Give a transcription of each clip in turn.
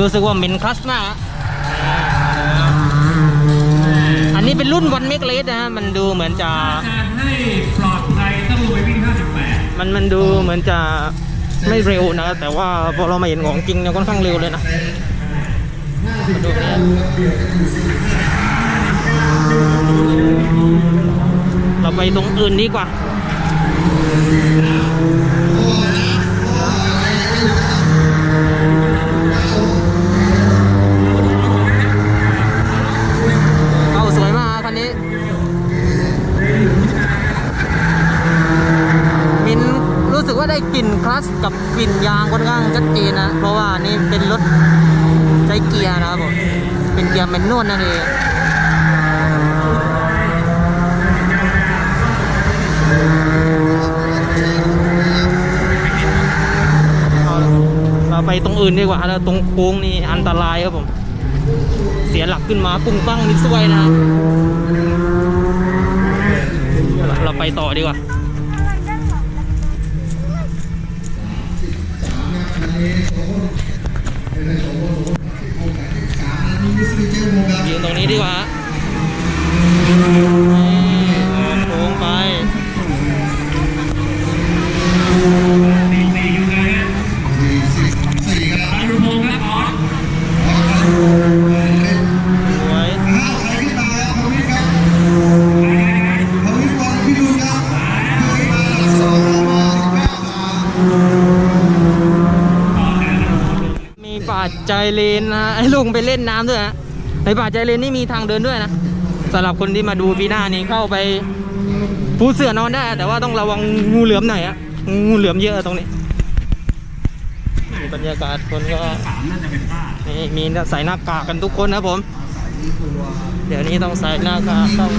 รู้สึกว่าเหม็นคลัสมากอะอันนี้เป็นรุ่นวันเมกเลสนะฮะ มันดูเหมือนจะการให้ปลอดภัยต้องลงไปวิ่ง 58 มันมันดูเหมือนจะไม่เร็วนะ แต่ว่าพอเรามาเห็นของจริงเนี่ยค่อนข้างเร็วเลยนะมาดูนี่เราไปตรงอื่นดีกว่าเอา คลัสกับกลิ่นยางค่อนข้างชัดเจนนะ เพราะว่านี่เป็นรถใช้เกียร์นะครับผมเป็นเกียร์แมนนวลนั่นเองเราไปตรงอื่นดีกว่าแล้วตรงโค้งนี่อันตรายครับผม เสียหลักขึ้นมาปุ้งปั้งนี่สวยนะ เราไปต่อดีกว่า เลนนะให้ลุงไปเล่นน้ำด้วยฮะในป่าใจเลนนี่มีทางเดินด้วยนะสำหรับคนที่มาดูปีหน้านี่เข้าไปปูเสือนอนได้ แต่ว่าต้องระวังงูเหลือมหน่อยอะงูเหลือมเยอะตรงนี้บรรยากาศคนก็นี่มีใส่หน้ากากกันทุกคนนะผม เดี๋ยวนี้ต้องใส่หน้ากากต้อง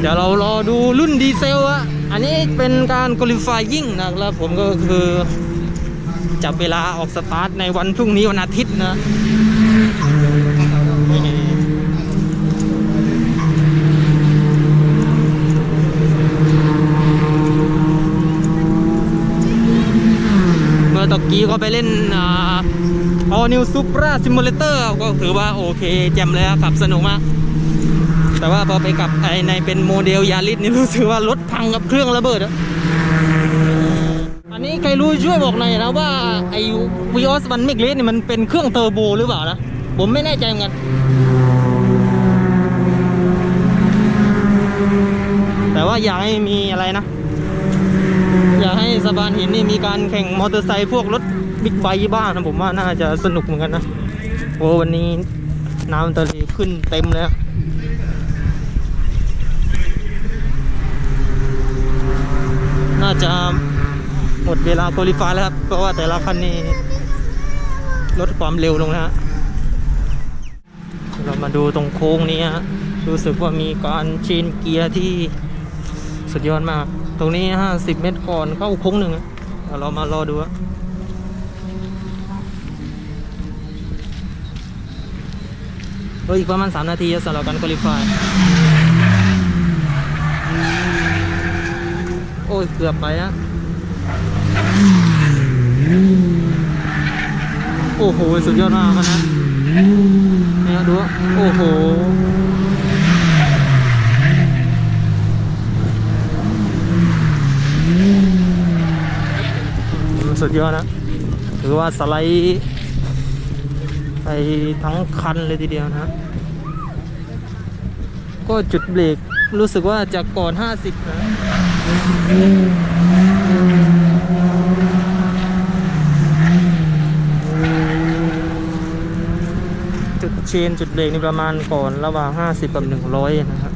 เดี๋ยวเรารอดูรุ่นดีเซลอะอันนี้เป็นการคุริฟายยิ่งนะครับผมก็คือ จับเวลาออกสตาร์ทในวันพรุ่งนี้วันอาทิตย์นะเมื่อตะกี้ก็ไปเล่นอ่า All New Supra Simulator ก็ถือว่าโอเคแจ่มเลยครับขับสนุกมาก แต่ว่าพอไปกับไอในเป็นโมเดลยาริสนี่รู้สึกว่ารถพังกับเครื่องระเบิดอะ อันนี้ใครรู้ช่วยบอกหน่อยนะว่าไอวีออสวันมิกเลสเนี่ยมันเป็นเครื่องเทอร์โบหรือเปล่านะ ผมไม่แน่ใจเหมือนกันแต่ว่าอยากให้มีอะไรนะ อยากให้สะพานหินนี่มีการแข่งมอเตอร์ไซค์พวกรถบิ๊กไบค์บ้างนะผมว่าน่าจะสนุกเหมือนกันนะโอ้วันนี้น้ำทะเลขึ้นเต็มเลยอะน่าจะ หมดเวลาโคลิฟายแล้วครับ เพราะว่าแต่ละคันนี้ลดความเร็วลงนะฮะเรามาดูตรงโค้งนี้ฮะรู้สึกว่ามีการเชนเกียร์ที่สุดยอดมาก ตรงนี้ 50 เมตรก่อนเข้าโค้งหนึ่งเรามารอดูอะเอออีกประมาณ 3 นาทีสำหรับการคุริฟาย โอ้ย เกือบไปอะ โอ้โห สุดยอดมากมันนะเนี่ยดูอะโอ้โห สุดยอดนะถือว่าสไลด์ไปทั้งคันเลยทีเดียวนะก็จุดเบรกรู้สึกว่าจะก่อน 50 นะ จุด เชนจุดเบรกนี่ประมาณก่อนระหว่าง 50 กับ 100 นะครับ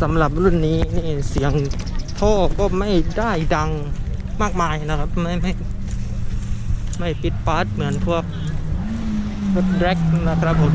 สำหรับรุ่นนี้นี่เสียงท่อก็ไม่ได้ดังมากมายนะครับ ไม่ไม่ไม่ปิดปาร์ตเหมือนพวกรถแร็กนะครับผม